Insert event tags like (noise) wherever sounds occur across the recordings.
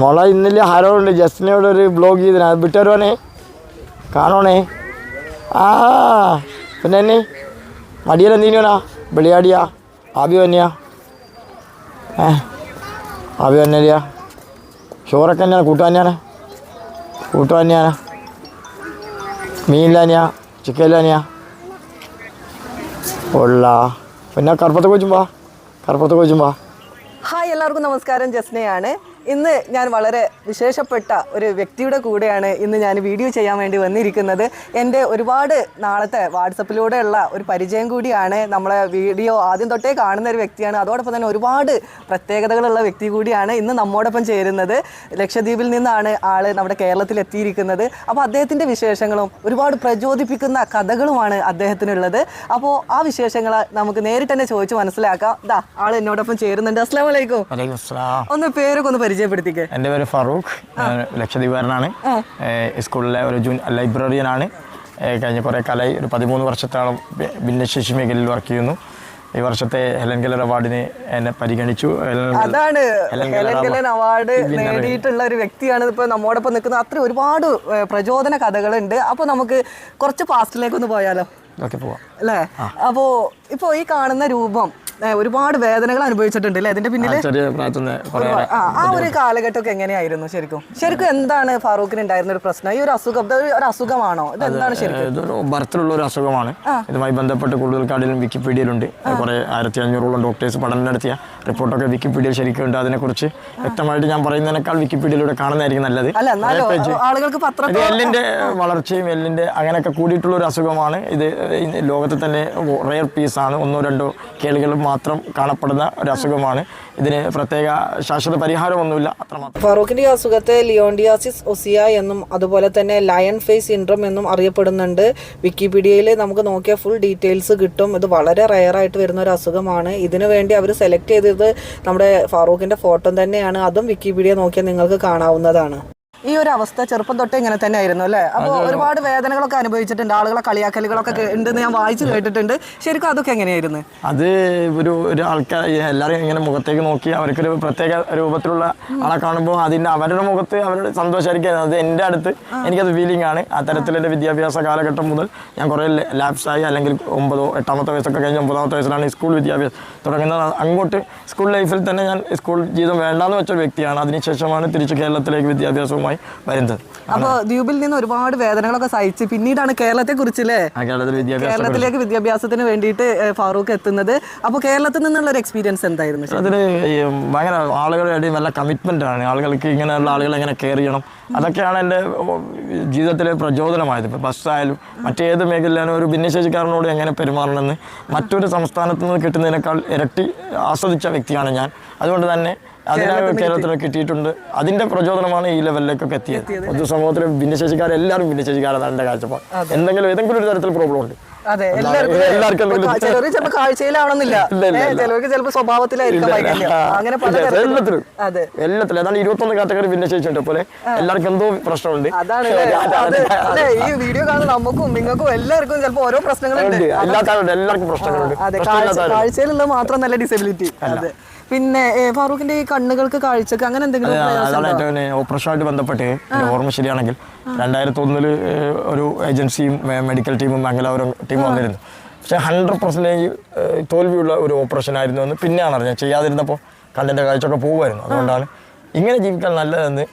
മോളെ ഇന്നലെ ഹരോണ്ട് ജസ്റ്റിനോട് ഒരു ബ്ലോഗ് ചെയ്തിന്. അത് വിട്ടുവരുവാനേ കാണണേ ആ പിന്നെ എന്നെ? മടിയൽ എന്തിനാ വെളിയാടിയാ. ആബി തന്നെയാ ഏ ആബി തന്നെയാ ചോറൊക്കെ തന്നെയാണ്. കൂട്ടു തന്നെയാണ്. കൂട്ടു തന്നെയാണ്. മീനില്ലാനിയാ ചിക്കനില്ലാനിയാ ഉള്ള പിന്നെ കറുപ്പത്തെ കൊച്ചുമ്പോ കറുപ്പത്തെ കൊച്ചുമ്പോ ഹായ് എല്ലാവർക്കും നമസ്കാരം. ജസ്നയാണ്. ഇന്ന് ഞാൻ വളരെ വിശേഷപ്പെട്ട ഒരു വ്യക്തിയുടെ കൂടെയാണ് ഇന്ന് ഞാൻ വീഡിയോ ചെയ്യാൻ വേണ്ടി വന്നിരിക്കുന്നത്. എന്റെ ഒരുപാട് നാളത്തെ വാട്സപ്പിലൂടെയുള്ള ഒരു പരിചയം കൂടിയാണ്. നമ്മളെ വീഡിയോ ആദ്യം തൊട്ടേ കാണുന്ന ഒരു വ്യക്തിയാണ്. അതോടൊപ്പം തന്നെ ഒരുപാട് പ്രത്യേകതകളുള്ള വ്യക്തി കൂടിയാണ് ഇന്ന് നമ്മോടൊപ്പം ചേരുന്നത്. ലക്ഷദ്വീപിൽ നിന്നാണ് ആൾ നമ്മുടെ കേരളത്തിൽ എത്തിയിരിക്കുന്നത്. അപ്പോൾ അദ്ദേഹത്തിന്റെ വിശേഷങ്ങളും ഒരുപാട് പ്രചോദിപ്പിക്കുന്ന കഥകളുമാണ് അദ്ദേഹത്തിനുള്ളത്. അപ്പോൾ ആ വിശേഷങ്ങൾ നമുക്ക് നേരിട്ട് തന്നെ ചോദിച്ച് മനസ്സിലാക്കാം. ഇതാ ആൾ എന്നോടൊപ്പം ചേരുന്നുണ്ട്. അസ്ലാം വലൈക്കും ഒന്ന് പേരൊക്കെ ഒന്ന് പരിചയപ്പെടുത്തിക്കേ. എന്റെ പേര് ഫറൂഖ്. ഞാൻ ലക്ഷദ്വീപുകാരനാണ്. സ്കൂളിലെ ഒരു ജൂൻ ലൈബ്രറിയനാണ്. കഴിഞ്ഞ കുറേ കാലമായി ഒരു പതിമൂന്ന് വർഷത്തോളം ഭിന്നശേഷി മേഖലയിൽ വർക്ക് ചെയ്യുന്നു. ഈ വർഷത്തെ ഹെലൻ കെല്ലർ അവാർഡിന് എന്നെ പരിഗണിച്ചു. അതാണ്. ഹെലൻ കെല്ലൻ അവാർഡ് നേടിയിട്ടുള്ള ഒരു വ്യക്തിയാണ് ഇപ്പൊ നമ്മോടൊപ്പം നിൽക്കുന്ന അത്ര ഒരുപാട് പ്രചോദന കഥകളുണ്ട്. അപ്പൊ നമുക്ക് കുറച്ച് പാസ്റ്റിലേക്ക് ഒന്ന് പോയാലോ പോവാം. അല്ലേ? അപ്പോ ഇപ്പോ ഈ കാണുന്ന രൂപം ഒരുപാട് വേദനകൾ അനുഭവിച്ചിട്ടുണ്ട് അല്ലേ? അതിന്റെ പിന്നിൽ ആ, ഒരു കാലഘട്ടമൊക്കെ എങ്ങനെയായിരുന്നു ശരിക്കും? ശരിക്കും എന്താണ് ഫാറൂഖിന് ഉണ്ടായിരുന്ന ഒരു പ്രശ്നം? ഈ ഒരു അസുഖം ഒരു- അസുഖമാണോ? ഇത് എന്താണ് ശരിക്കും? ഭരത്തിലുള്ള ബർത്തിലുള്ള ഒരു അസുഖമാണ്. ഇതുമായി ബന്ധപ്പെട്ട് കൂടുതൽ കാർഡിലും വിക്കിപീഡിയയിലുണ്ട്. കുറെ ആയിരത്തി അഞ്ഞൂറോളം ഡോക്ടേഴ്സ് പഠനം നടത്തിയ റിപ്പോർട്ടൊക്കെ വിക്കിപീഡിയയിൽ ശരിക്കും ഉണ്ട്. അതിനെക്കുറിച്ച് വ്യക്തമായിട്ട് ഞാൻ പറയുന്നതിനേക്കാൾ വിക്കിപീഡിയയിലൂടെ കാണുന്നതായിരിക്കും നല്ലത്. എല്ലിന്റെ വളർച്ചയും എല്ലിന്റെ അങ്ങനെയൊക്കെ കൂടിയിട്ടുള്ള ഒരു അസുഖമാണ്. ഇത് ലോകത്തെ ലോകത്തിൽ തന്നെ റെയർ പീസാണ് ഒന്നോ രണ്ടോ കേളുകൾ മാത്രം കാണപ്പെടുന്ന ഒരു അസുഖമാണ് ഇതിന് പ്രത്യേക ശാശ്വത പരിഹാരമൊന്നുമില്ല. അത്രമാത്രം. ഫറൂഖിന്റെ അസുഖത്തെ ലിയോണ്ടിയാസിസ് ഒസിയ എന്നും അതുപോലെ തന്നെ ലയൺ ഫേസ് സിൻഡ്രോം എന്നും അറിയപ്പെടുന്നുണ്ട്. വിക്കിപീഡിയയിൽ നമുക്ക് നോക്കിയാൽ ഫുൾ ഡീറ്റെയിൽസ് കിട്ടും. ഇത് വളരെ റയർ ആയിട്ട് വരുന്ന ഒരു അസുഖമാണ്. ഇതിനു വേണ്ടി അവർ സെലക്ട് ചെയ്തത് നമ്മുടെ ഫാറൂഖിന്റെ ഫോട്ടോ തന്നെയാണ്. അതും വിക്കിപീഡിയ നോക്കിയാൽ നിങ്ങൾക്ക് കാണാവുന്നതാണ്. ഈ ഒരു അവസ്ഥ ചെറുപ്പം തൊട്ടേ ഇങ്ങനെ തന്നെ ആയിരുന്നു അല്ലേ അപ്പോൾ ഒരുപാട് വേദനകളൊക്കെ അനുഭവിച്ചിട്ടുണ്ട് ആളുകളെ കളിയാക്കലുകളൊക്കെ ഉണ്ട് ഉണ്ടെന്ന് ഞാൻ വായിച്ചു കേട്ടിട്ടുണ്ട്. ശരിക്കും അതൊക്കെ എങ്ങനെയായിരുന്നു? അത് ഒരു ഒരു ആൾക്കാർ എല്ലാവരും ഇങ്ങനെ മുഖത്തേക്ക് നോക്കി അവർക്കൊരു പ്രത്യേക രൂപത്തിലുള്ള ആളെ കാണുമ്പോൾ അതിന്റെ അവരുടെ മുഖത്ത് അവരുടെ സന്തോഷമായിരിക്കും. അത് എന്റെ അടുത്ത് എനിക്കത് ഫീലിംഗ് ആണ്. അത്തരത്തിൽ എന്റെ വിദ്യാഭ്യാസ കാലഘട്ടം മുതൽ ഞാൻ കുറേ ലാബ്സായി അല്ലെങ്കിൽ ഒമ്പതോ എട്ടാമത്തെ വയസ്സൊക്കെ കഴിഞ്ഞ് ഒമ്പതാമത്തെ വയസ്സിലാണ് സ്കൂൾ വിദ്യാഭ്യാസം തുടങ്ങുന്നത്. അങ്ങോട്ട് സ്കൂൾ ലൈഫിൽ തന്നെ ഞാൻ സ്കൂൾ ജീവിതം വേണ്ടാന്ന് വെച്ച വ്യക്തിയാണ്. അതിനുശേഷമാണ് തിരിച്ച് കേരളത്തിലേക്ക് വിദ്യാഭ്യാസവുമായി വരുന്നത്. അപ്പോൾ ദ്വീപിൽ നിന്ന് ഒരുപാട് വേദനകളൊക്കെ സഹിച്ച് പിന്നീടാണ് കേരളത്തെ കുറിച്ചല്ലേ കേരളത്തിലേക്ക് വിദ്യാഭ്യാസത്തിന് വേണ്ടിയിട്ട് ഫാറൂഖ് എത്തുന്നത്. അപ്പോൾ കേരളത്തിൽ നിന്നുള്ള ഒരു എക്സ്പീരിയൻസ് എന്തായിരുന്നു അതിന് അതിൽ ഭയങ്കര ആളുകളുടെ ഇടയിൽ നല്ല കമ്മിറ്റ്മെന്റ് ആണ്. ആളുകൾക്ക് ഇങ്ങനെയുള്ള ആളുകൾ എങ്ങനെ കെയർ ചെയ്യണം? അതൊക്കെയാണ് എന്റെ ജീവിതത്തിലെ പ്രചോദനമായത്. ഇപ്പോൾ ബസ്സായാലും മറ്റേത് മേഖലയിലും ഒരു ഭിന്നശേഷിക്കാരനോട് എങ്ങനെ പെരുമാറണമെന്ന് മറ്റൊരു സംസ്ഥാനത്ത് നിന്ന് കിട്ടുന്നതിനേക്കാൾ ഇരട്ടി ആസ്വദിച്ച വ്യക്തിയാണ് ഞാൻ. അതുകൊണ്ട് തന്നെ അതിനായി കേരളത്തിൽ കിട്ടിയിട്ടുണ്ട്. അതിന്റെ പ്രചോദനമാണ് ഈ ലെവലിലേക്കൊക്കെ എത്തിയത്. പൊതുസമൂഹത്തിലെ ഭിന്നശേഷിക്കാരെല്ലാവരും ഭിന്നശേഷിക്കാരാണ് എന്റെ കാഴ്ചപ്പാട്. എന്തെങ്കിലും ഏതെങ്കിലും ഒരു തരത്തിൽ പ്രോബ്ലം ഉണ്ട്? അതെ എല്ലാവർക്കും ചിലർ ചിലപ്പോൾ കാഴ്ചയിലാവണമെന്നില്ല. ചിലർക്ക് ചിലപ്പോൾ സ്വഭാവത്തിലായിരിക്കും അങ്ങനെ എല്ലാത്തിലും. അതെ. എല്ലാത്തിലും. ഏതാണ്ട് ഇരുപത്തൊന്ന് കാറ്റഗറി ഭിന്നശേഷിയുണ്ട് പോലെ എല്ലാവർക്കും എന്തോ പ്രശ്നമുണ്ട്. അതാണ് അതെ ഈ വീഡിയോ കാണുന്ന നമുക്കും നിങ്ങൾക്കും എല്ലാവർക്കും ചിലപ്പോൾ ഓരോ പ്രശ്നങ്ങളുണ്ട്. എല്ലാത്തിലും എല്ലാവർക്കും പ്രശ്നങ്ങളുണ്ട്. അതെ കാഴ്ചയിലുള്ള മാത്രം നല്ല ഡിസബിലിറ്റി അതെ. പിന്നെ ഫാറൂഖിന്റെ ഈ കണ്ണുകൾക്ക് കാഴ്ചക്ക് അങ്ങനെ എന്തെങ്കിലും അതാണ് ഓപ്പറേഷനുമായിട്ട് ബന്ധപ്പെട്ട് ഓർമ്മ ശരിയാണെങ്കിൽ രണ്ടായിരത്തി ഒന്നിൽ ഒരു ഏജൻസിയും മെഡിക്കൽ ടീമും മംഗലാപുരം ടീം വന്നിരുന്നു. പക്ഷേ ഹൺഡ്രഡ് പെർസെന്റേജ് തോൽവിയുള്ള ഒരു ഓപ്പറേഷൻ ആയിരുന്നു എന്ന് പിന്നെയാണ് അറിഞ്ഞത്. ചെയ്യാതിരുന്നപ്പോൾ കണ്ണിന്റെ കാഴ്ചയൊക്കെ പോകുമായിരുന്നു. അതുകൊണ്ടാണ് ഇങ്ങനെ ജീവിക്കാൻ നല്ലതെന്ന്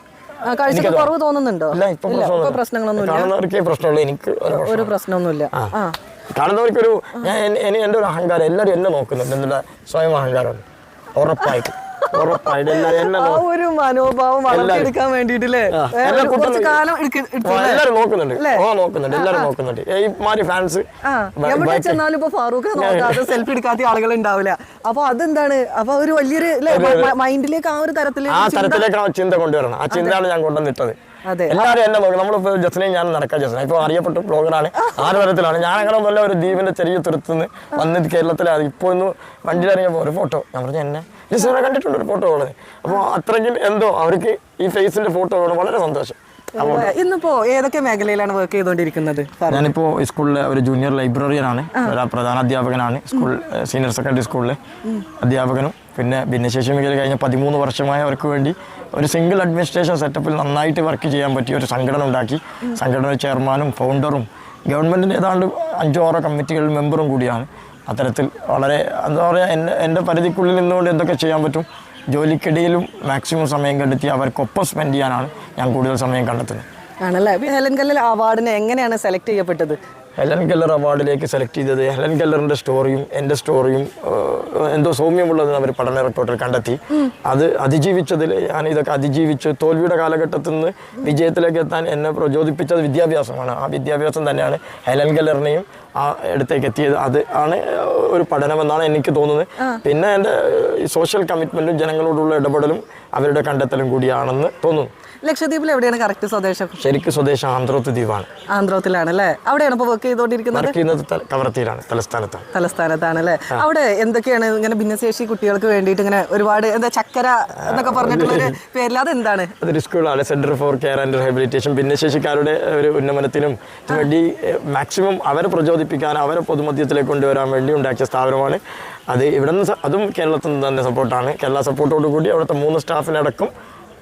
കുറവ് തോന്നുന്നുണ്ടോ? ഇല്ല ഇപ്പം പ്രശ്നങ്ങളൊന്നുമില്ല. കാണുന്നവർക്കേ പ്രശ്നമുള്ളൂ എനിക്ക് ഒരു പ്രശ്നം ഒരു പ്രശ്നമൊന്നുമില്ല. കാണുന്നവർക്കൊരു ഞാൻ എന്റെ ഒരു അഹങ്കാരം എല്ലാവരും എന്നെ നോക്കുന്നുണ്ട് എന്നുള്ള സ്വയം അഹങ്കാരമുണ്ട് ഉറപ്പായിട്ട്. ഒരു മനോഭാവം വളർത്തിയെടുക്കാൻ വേണ്ടിട്ടില്ലേ കുറച്ച് കാലം നോക്കുന്നുണ്ട്. ഓ നോക്കുന്നുണ്ട്. നോക്കുന്നുണ്ട്. ഫാൻസ് എവിടെ ചെന്നാലും ഇപ്പൊ ഫാറൂഖ് നോക്കാതെ (laughs) സെൽഫി എടുക്കാത്ത ആളുകൾ ഉണ്ടാവില്ല അപ്പൊ അതെന്താണ്? അപ്പൊ ഒരു വലിയൊരു മൈൻഡിലേക്ക് ആ ഒരു തരത്തിൽ ആ തരത്തിലേക്ക് ചിന്ത കൊണ്ടുവരണം ആ ചിന്തയാണ് ഞാൻ കൊണ്ടുവന്നിട്ടത്. എല്ലാവരും എന്നെ നോക്കും. നമ്മളിപ്പോ ജസ്നയും ഞാൻ നടക്കാം ജസ്ന. ഇപ്പൊ അറിയപ്പെട്ട ബ്ലോഗറാണ് ആ ഒരു തരത്തിലാണ്. ഞാൻ അങ്ങനെ നല്ല ഒരു ദ്വീപിന്റെ ചെറിയ തുരുത്തുനിന്ന് വന്നിട്ട് കേരളത്തിലാണ് ഇപ്പൊ ഒന്ന് വണ്ടിയിൽ ഇറങ്ങിയപ്പോൾ ഒരു ഫോട്ടോ ഞാൻ പറഞ്ഞു എന്നെ? ജസ്നെ കണ്ടിട്ടുണ്ട് ഒരു ഫോട്ടോ ഉള്ളത്. അപ്പോൾ അത്രയ്ക്കും എന്തോ അവർക്ക് ഈ ഫേസിന്റെ ഫോട്ടോ വളരെ സന്തോഷം. ഇന്നിപ്പോ ഏതൊക്കെ മേഖലയിലാണ് വർക്ക് ചെയ്തുകൊണ്ടിരിക്കുന്നത് ഞാനിപ്പോ സ്കൂളിലെ ഒരു ജൂനിയർ ലൈബ്രറിയനാണ് പ്രധാന അധ്യാപകനാണ്. സ്കൂൾ സീനിയർ സെക്കൻഡറി സ്കൂളിലെ അധ്യാപകനും പിന്നെ ഭിന്നശേഷി മേഖല കഴിഞ്ഞ പതിമൂന്ന് വർഷമായി അവർക്ക് വേണ്ടി ഒരു സിംഗിൾ അഡ്മിനിസ്ട്രേഷൻ സെറ്റപ്പിൽ നന്നായിട്ട് വർക്ക് ചെയ്യാൻ പറ്റിയ ഒരു സംഘടന ഉണ്ടാക്കി. സംഘടന ചെയർമാനും ഫൗണ്ടറും ഗവൺമെന്റിന്റെ ഏതാണ്ട് അഞ്ചോ ആറോ കമ്മിറ്റികളിൽ മെമ്പറും കൂടിയാണ്. അത്തരത്തിൽ വളരെ എന്താ പറയുക എന്റെ എന്റെ പരിധിക്കുള്ളിൽ നിന്നുകൊണ്ട് എന്തൊക്കെ ചെയ്യാൻ പറ്റും ജോലിക്കിടയിലും മാക്സിമം സമയം കണ്ടെത്തി അവർക്കൊപ്പം സ്പെൻഡ് ചെയ്യാനാണ് ഞാൻ കൂടുതൽ സമയം കണ്ടെത്തുന്നത്. ആണല്ലേ? ഹെലൻ കല്ലൽ അവാർഡിന് എങ്ങനെയാണ് സെലക്ട് ചെയ്യപ്പെട്ടത്? ഹെലൻ കെല്ലർ അവാർഡിലേക്ക് സെലക്ട് ചെയ്തത് ഹെലൻ കെല്ലറിന്റെ സ്റ്റോറിയും എന്റെ സ്റ്റോറിയും എന്തോ സൗമ്യമുള്ളതെന്ന് അവർ പഠന റിപ്പോർട്ടിൽ കണ്ടെത്തി. അത് അതിജീവിച്ചതിൽ ഞാൻ ഇതൊക്കെ അതിജീവിച്ച് തോൽവിയുടെ കാലഘട്ടത്തിൽ നിന്ന് വിജയത്തിലേക്ക് എത്താൻ എന്നെ പ്രചോദിപ്പിച്ചത് വിദ്യാഭ്യാസമാണ്. ആ വിദ്യാഭ്യാസം തന്നെയാണ് ഹെലൻ കെല്ലറിനെയും ആ ഇടത്തേക്ക് എത്തിയത്. അത് ആണ് ഒരു പഠനമെന്നാണ് എനിക്ക് തോന്നുന്നത്. പിന്നെ എന്റെ സോഷ്യൽ കമ്മിറ്റ്മെന്റും ജനങ്ങളോടുള്ള ഇടപെടലും അവരുടെ കണ്ടെത്തലും കൂടിയാണെന്ന് തോന്നുന്നു. ലക്ഷദ്വീപിൽ എവിടെയാണ് കറക്റ്റ് സ്വദേശം? ശരിക്കും സ്വദേശം ആന്ധ്രോത്ത് ദ്വീപാണ്. ആന്ധ്രോത്തിലാണ് അല്ലേ അവിടെയാണ് ഇപ്പോൾ വർക്ക് ചെയ്തുകൊണ്ടിരിക്കുന്നത്? വർക്ക് ചെയ്യുന്നത് കവറത്തിയിലാണ് തലസ്ഥാനത്താണ്. തലസ്ഥാനത്താണ് അല്ലേ അവിടെ എന്തൊക്കെയാണ് ഇങ്ങനെ ഭിന്നശേഷി കുട്ടികൾക്ക് വേണ്ടിയിട്ട് ഇങ്ങനെ ഒരുപാട് എന്താ ചക്കര എന്നൊക്കെ പറഞ്ഞിട്ടുള്ളൊരു പേരില്ലാതെ അതെന്താണ്? അതൊരു സ്കൂളാണ് centre for care and rehabilitation ഭിന്നശേഷിക്കാരുടെ ഒരു ഉന്നമനത്തിനും വേണ്ടി മാക്സിമം അവരെ പ്രചോദിപ്പിക്കാൻ അവരെ പൊതുമധ്യത്തിലേക്ക് കൊണ്ടുവരാൻ വേണ്ടി ഉണ്ടാക്കിയ സ്ഥാപനമാണ് അത് ഇവിടെ നിന്ന് അതും കേരളത്തിൽ നിന്ന് തന്നെ സപ്പോർട്ടാണ് കേരള സപ്പോർട്ടോടു കൂടി അവിടുത്തെ മൂന്ന് സ്റ്റാഫിനടക്കം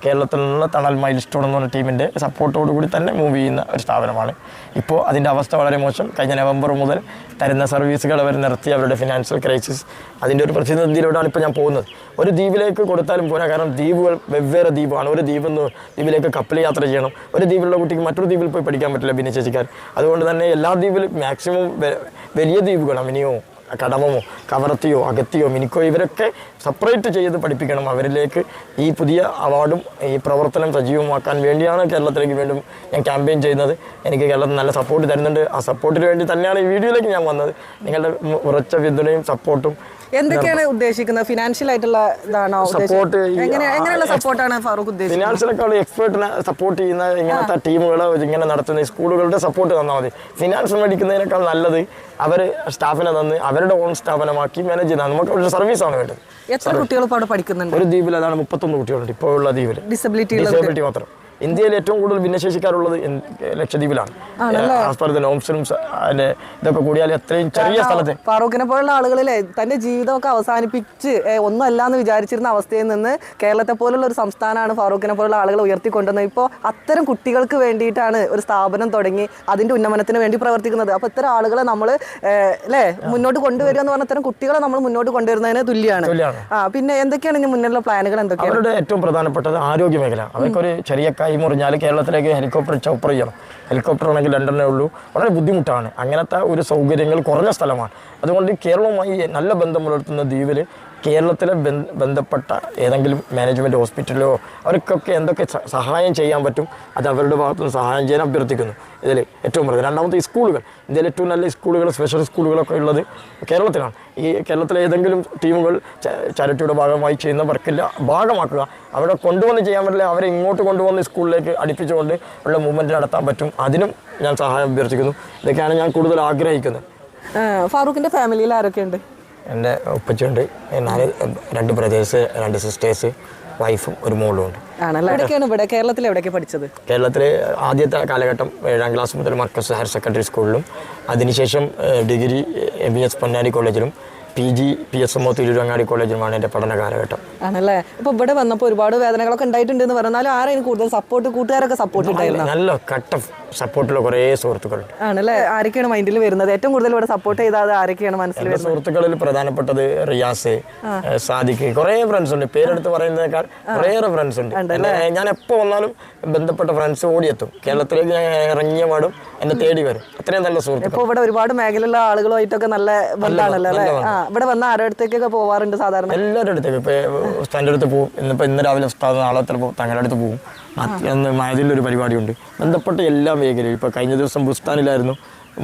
കേരളത്തിൽ നിന്നുള്ള തണൽ മൈൽ സ്റ്റോൺ എന്ന് പറഞ്ഞ ടീമിന്റെ സപ്പോർട്ടോടു കൂടി തന്നെ മൂവ് ചെയ്യുന്ന ഒരു സ്ഥാപനമാണ്. ഇപ്പോൾ അതിന്റെ അവസ്ഥ വളരെ മോശം. കഴിഞ്ഞ നവംബർ മുതൽ തരുന്ന സർവീസുകൾ അവർ നിർത്തി. അവരുടെ ഫിനാൻഷ്യൽ ക്രൈസിസ് അതിന്റെ ഒരു പ്രതിസന്ധിയിലൂടെയാണ് ഇപ്പോൾ ഞാൻ പോകുന്നത്. ഒരു ദ്വീപിലേക്ക് കൊടുത്താലും പോരാ. കാരണം ദ്വീപുകൾ വെവ്വേറെ ദ്വീപാണ്. ഒരു ദ്വീപിൽ നിന്ന് ദ്വീപിലേക്ക് കപ്പൽ യാത്ര ചെയ്യണം. ഒരു ദ്വീപിലുള്ള കുട്ടിക്ക് മറ്റൊരു ദ്വീപിൽ പോയി പഠിക്കാൻ പറ്റില്ല ഭിന്നശേഷിക്കാർ അതുകൊണ്ട് തന്നെ എല്ലാ ദ്വീപിലും മാക്സിമം വലിയ ദ്വീപുകൾ അമിനിയോ കടമമോ കവറത്തിയോ അകത്തിയോ മിനിക്കോ ഇവരൊക്കെ സെപ്പറേറ്റ് ചെയ്ത് പഠിപ്പിക്കണം. അവരിലേക്ക് ഈ പുതിയ അവാർഡും ഈ പ്രവർത്തനം സജീവമാക്കാൻ വേണ്ടിയാണ് കേരളത്തിലേക്ക് വീണ്ടും ഞാൻ ക്യാമ്പയിൻ ചെയ്യുന്നത്. എനിക്ക് കേരളത്തിൽ നല്ല സപ്പോർട്ട് തരുന്നുണ്ട്. ആ സപ്പോർട്ടിന് വേണ്ടി തന്നെയാണ് ഈ വീഡിയോയിലേക്ക് ഞാൻ വന്നത്. നിങ്ങളുടെ ഉറച്ച പിന്തുണയും സപ്പോർട്ടും എന്തൊക്കെയാണ് ഉദ്ദേശിക്കുന്നത്? ഫിനാൻഷ്യൽ ആയിട്ടുള്ള ഇതാണോ സപ്പോർട്ട് എങ്ങനെയുള്ള സപ്പോർട്ടാണ് ഫാറൂഖ് ഉദ്ദേശിക്കുന്നത്? എക്സ്പേർട്ടിനെ സപ്പോർട്ട് ചെയ്യുന്ന ഇങ്ങനത്തെ ടീമുകൾ ഇങ്ങനെ നടത്തുന്ന സ്കൂളുകളുടെ സപ്പോർട്ട് തന്നാൽ മതി. ഫിനാൻസ് മേടിക്കുന്നതിനേക്കാൾ നല്ലത് അവർ സ്റ്റാഫിനെ തന്ന് അവരുടെ ഓൺ സ്ഥാപനമാക്കി മാനേജ് ചെയ്താൽ നമുക്ക് ഒരു സർവീസാണ് വേണ്ടത്. എത്ര കുട്ടികൾ പഠിക്കുന്നുണ്ട്? ഒരു ദ്വീപിൽ അതാണ് മുപ്പത്തൊന്ന് കുട്ടികളുണ്ട് ഇപ്പോൾ ഉള്ള ദ്വീപിൽ ഡിസബിലിറ്റി ഡിസബിലിറ്റി മാത്രം. ഇന്ത്യയിൽ ഏറ്റവും കൂടുതൽ ഭിന്നശേഷിക്കാരുള്ളത് ലക്ഷദ്വീപിലാണ്. അതിന്റെ ഇതൊക്കെ കൂടിയാൽ എത്രയും ചെറിയ സ്ഥലത്ത്. ഫാറൂഖിനെ പോലുള്ള ആളുകളിലെ തന്റെ ജീവിതമൊക്കെ അവസാനിപ്പിച്ച് ഒന്നുമല്ല എന്ന് വിചാരിച്ചിരുന്ന അവസ്ഥയിൽ നിന്ന് കേരളത്തെ പോലുള്ള ഒരു സംസ്ഥാനമാണ് ഫാറൂഖിനെ പോലുള്ള ആളുകൾ ഉയർത്തിക്കൊണ്ടുവന്നത്. ഇപ്പോൾ അത്തരം കുട്ടികൾക്ക് വേണ്ടിയിട്ടാണ് ഒരു സ്ഥാപനം തുടങ്ങി അതിന്റെ ഉന്നമനത്തിന് വേണ്ടി പ്രവർത്തിക്കുന്നത്. അപ്പോൾ ഇത്തരം ആളുകളെ നമ്മൾ അല്ലേ മുന്നോട്ട് കൊണ്ടുവരിക എന്ന് പറഞ്ഞ ഇത്തരം കുട്ടികളെ നമ്മൾ മുന്നോട്ട് കൊണ്ടുവരുന്നതിന് തുല്യമാണ് തുല്യമാണ്. ആ പിന്നെ എന്തൊക്കെയാണ് ഇനി മുന്നിലുള്ള പ്ലാനുകൾ എന്തൊക്കെയാണ്? അവരുടെ ഏറ്റവും പ്രധാനപ്പെട്ടത് ആരോഗ്യ മേഖല അവർക്കൊരു ചെറിയ കൈ മുറിഞ്ഞാൽ കേരളത്തിലേക്ക് ഹെലികോപ്റ്റർ ചോപ്പർ ചെയ്യണം. ഹെലികോപ്റ്റർ ആണെങ്കിൽ രണ്ടെണ്ണേ ഉള്ളൂ. വളരെ ബുദ്ധിമുട്ടാണ്. അങ്ങനത്തെ ഒരു സൗകര്യങ്ങൾ കുറഞ്ഞ സ്ഥലമാണ്. അതുകൊണ്ട് കേരളവുമായി നല്ല ബന്ധം പുലർത്തുന്ന ദ്വീപിൽ കേരളത്തിലെ ബന്ധ- ബന്ധപ്പെട്ട ഏതെങ്കിലും മാനേജ്മെന്റ് ഹോസ്പിറ്റലോ അവർക്കൊക്കെ എന്തൊക്കെ സഹായം ചെയ്യാൻ പറ്റും അത് അവരുടെ ഭാഗത്തുനിന്ന് സഹായം ചെയ്യാൻ അഭ്യർത്ഥിക്കുന്നു. ഇതിൽ ഏറ്റവും പ്രധാനം രണ്ടാമത്തെ സ്കൂളുകൾ. ഇന്ത്യയിലെ ഏറ്റവും നല്ല സ്കൂളുകൾ സ്പെഷ്യൽ സ്കൂളുകളൊക്കെ ഉള്ളത് കേരളത്തിലാണ്. ഈ കേരളത്തിലെ ഏതെങ്കിലും ടീമുകൾ ചാരിറ്റിയുടെ ഭാഗമായി ചെയ്യുന്ന വർക്കില്ല ഭാഗമാക്കുക. അവിടെ കൊണ്ടുവന്ന് ചെയ്യാൻ പറ്റില്ല അവരെ ഇങ്ങോട്ട് കൊണ്ടുവന്ന് സ്കൂളിലേക്ക് അടുപ്പിച്ചുകൊണ്ട് ഉള്ള മൂവ്മെന്റ് നടത്താൻ പറ്റും. അതിനും ഞാൻ സഹായം അഭ്യർത്ഥിക്കുന്നു. ഇതൊക്കെയാണ് ഞാൻ കൂടുതൽ ആഗ്രഹിക്കുന്നത്. ഫാറൂഖിന്റെ ഫാമിലിയിൽ ആരൊക്കെയുണ്ട്? എന്റെ ഉപ്പച്ചുണ്ട് നാല് രണ്ട് ബ്രദേഴ്സ് രണ്ട് സിസ്റ്റേഴ്സ് വൈഫും ഒരു മോളും ഉണ്ട്. ഇവിടെ കേരളത്തിൽ പഠിച്ചത്? കേരളത്തിൽ ആദ്യത്തെ കാലഘട്ടം ഏഴാം ക്ലാസ് മുതൽ മർക്കസ് ഹയർ സെക്കൻഡറി സ്കൂളിലും അതിനുശേഷം degree M B S Ponnani കോളേജിലും P G P S M O Thiruvangadi കോളേജിലുമാണ് എന്റെ പഠന കാലഘട്ടം. ആണല്ലേ? ഇപ്പൊ ഇവിടെ വന്നപ്പോൾ ഒരുപാട് വേദനകളൊക്കെ ഉണ്ടായിട്ടുണ്ട് എന്ന് പറഞ്ഞാലും ആരെയും കൂടുതൽ സപ്പോർട്ട് കൂട്ടുകാരൊക്കെ സപ്പോർട്ട് ഉണ്ടായിരുന്നു? നല്ല കട്ട സപ്പോർട്ടുള്ള കുറേ സുഹൃത്തുക്കളുണ്ട്. ആണല്ലേ? ആരൊക്കെയാണ് മൈൻഡിൽ വരുന്നത്? ഏറ്റവും കൂടുതൽ ഇവിടെ സപ്പോർട്ട് ചെയ്താൽ ആരൊക്കെയാണ് മനസ്സിൽ എന്റെ സുഹൃത്തുക്കളിൽ പ്രധാനപ്പെട്ടത് റിയാസ് സാദിഖ് കുറേ ഫ്രണ്ട്സ് ഉണ്ട്. പേരെടുത്ത് പറയുന്നതിനേക്കാൾ കുറേ ഫ്രണ്ട്സ് ഉണ്ട്. ഞാൻ എപ്പോൾ വന്നാലും ബന്ധപ്പെട്ട ഫ്രണ്ട്സ് ഓടിയെത്തും. കേരളത്തിലേക്ക് ഞാൻ ഇറങ്ങിയ പാടും എന്നെ തേടി വരും. അത്രയും നല്ല സുഹൃത്തുക്കൾ. ഇപ്പൊ ഇവിടെ ഒരുപാട് മേഖലയിലുള്ള ആളുകളുമായിട്ടൊക്കെ നല്ല ബന്ധമാണല്ലോ അല്ലേ? ആ. ഇവിടെ വന്ന ആരുടെ അടുത്തേക്കൊക്കെ പോവാറുണ്ട് സാധാരണ? എല്ലാവരുടെ അടുത്തേക്ക്. ഇപ്പൊ ഉസ്താന്റെ അടുത്ത് പോകും ഇന്നിപ്പോ ഇന്ന് രാവിലെ ഉസ്താദ് നാളെ ചിലപ്പോൾ തങ്ങളുടെ അടുത്ത് പോകും മയതിലൊരു പരിപാടിയുണ്ട്. ബന്ധപ്പെട്ട എല്ലാ മേഖലയും ഇപ്പൊ കഴിഞ്ഞ ദിവസം ബുസ്താനിലായിരുന്നു.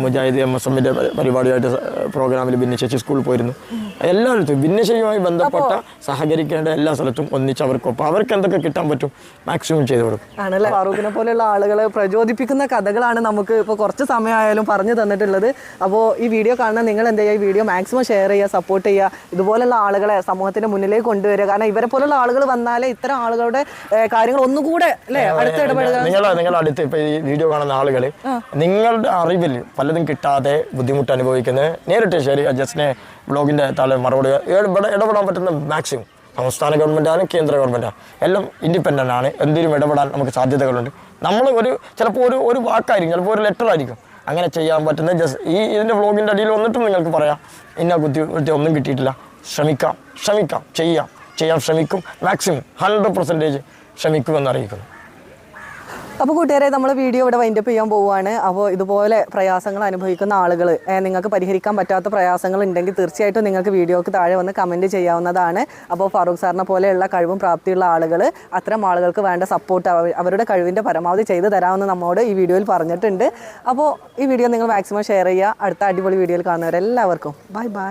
മുജാഹിദ് എം എസ് എമ്മിന്റെ പരിപാടിയായിട്ട് പ്രോഗ്രാമിൽ ഭിന്നശേഷി സ്കൂളിൽ പോയിരുന്നു. എല്ലായിടത്തും ഭിന്നശേഷിയുമായി ബന്ധപ്പെട്ട സഹകരിക്കേണ്ട എല്ലാ സ്ഥലത്തും ഒന്നിച്ച് അവർക്കൊപ്പം അവർക്ക് എന്തൊക്കെ കിട്ടാൻ പറ്റും മാക്സിമം ചെയ്തു കൊടുക്കും. ആണല്ലേ? ഫാറൂഖിനെ പോലെയുള്ള ആളുകളെ പ്രചോദിപ്പിക്കുന്ന കഥകളാണ് നമുക്ക് ഇപ്പോൾ കുറച്ച് സമയമായാലും പറഞ്ഞു തന്നിട്ടുള്ളത്. അപ്പോൾ ഈ വീഡിയോ കാണുന്ന നിങ്ങൾ എന്ത് ചെയ്യുക? ഈ വീഡിയോ മാക്സിമം ഷെയർ ചെയ്യുക സപ്പോർട്ട് ചെയ്യുക ഇതുപോലുള്ള ആളുകളെ സമൂഹത്തിന്റെ മുന്നിലേക്ക് കൊണ്ടുവരിക. കാരണം ഇവരെ പോലുള്ള ആളുകൾ വന്നാലേ ഇത്തരം ആളുകളുടെ കാര്യങ്ങൾ കാര്യങ്ങൾ ഒന്നുകൂടെ അല്ലേ? അടുത്ത് ഇടപെടുക നിങ്ങൾ നിങ്ങളുടെ അടുത്ത് ഇപ്പോൾ ഈ വീഡിയോ കാണുന്ന ആളുകൾ നിങ്ങളുടെ അറിവിൽ പലതും കിട്ടാതെ ബുദ്ധിമുട്ട് അനുഭവിക്കുന്നത് നേരിട്ട് ശരി ജസ്റ്റിനെ ബ്ലോഗിന്റെ താഴെ മറുപടി ഇടപെടാൻ പറ്റുന്ന മാക്സിമം സംസ്ഥാന ഗവൺമെന്റാണ് കേന്ദ്ര ഗവൺമെന്റാണ് എല്ലാം ഇൻഡിപെൻഡന്റ് ആണ്. എന്തിനും ഇടപെടാൻ നമുക്ക് സാധ്യതകളുണ്ട്. നമ്മൾ ഒരു ചിലപ്പോൾ ഒരു ഒരു വാക്കായിരിക്കും ചിലപ്പോൾ ഒരു ലെറ്റർ ആയിരിക്കും. അങ്ങനെ ചെയ്യാൻ പറ്റുന്ന ജസ്റ്റ് ഈ ഇതിന്റെ വ്ളോഗിന്റെ അടിയിൽ വന്നിട്ടും നിങ്ങൾക്ക് പറയാം. ഇന്ന കുത്തി കുത്തി ഒന്നും കിട്ടിയിട്ടില്ല. ശ്രമിക്കാം ശ്രമിക്കാം ചെയ്യാം. ചെയ്യാൻ ശ്രമിക്കും. മാക്സിമം ഹൺഡ്രഡ് പെർസെന്റേജ് ശ്രമിക്കുമെന്ന് അറിയിക്കുന്നു. അപ്പോൾ കൂട്ടുകാരെ നമ്മൾ വീഡിയോ ഇവിടെ വൈൻഡപ്പ് ചെയ്യാൻ പോവുകയാണ്. അപ്പോൾ ഇതുപോലെ പ്രയാസങ്ങൾ അനുഭവിക്കുന്ന ആളുകൾ നിങ്ങൾക്ക് പരിഹരിക്കാൻ പറ്റാത്ത പ്രയാസങ്ങൾ ഉണ്ടെങ്കിൽ തീർച്ചയായിട്ടും നിങ്ങൾക്ക് വീഡിയോക്ക് താഴെ വന്ന് കമന്റ് ചെയ്യാവുന്നതാണ്. അപ്പോൾ ഫാറൂഖ് സാറിനെ പോലെയുള്ള കഴിവും പ്രാപ്തിയുള്ള ആളുകൾ അത്തരം ആളുകൾക്ക് വേണ്ട സപ്പോർട്ട് അവരുടെ കഴിവിന്റെ പരമാവധി ചെയ്തു തരാമെന്ന് നമ്മോട് ഈ വീഡിയോയിൽ പറഞ്ഞിട്ടുണ്ട്. അപ്പോൾ ഈ വീഡിയോ നിങ്ങൾ മാക്സിമം ഷെയർ ചെയ്യുക. അടുത്ത അടിപൊളി വീഡിയോയിൽ കാണുന്നവരെല്ലാവർക്കും. Bye bye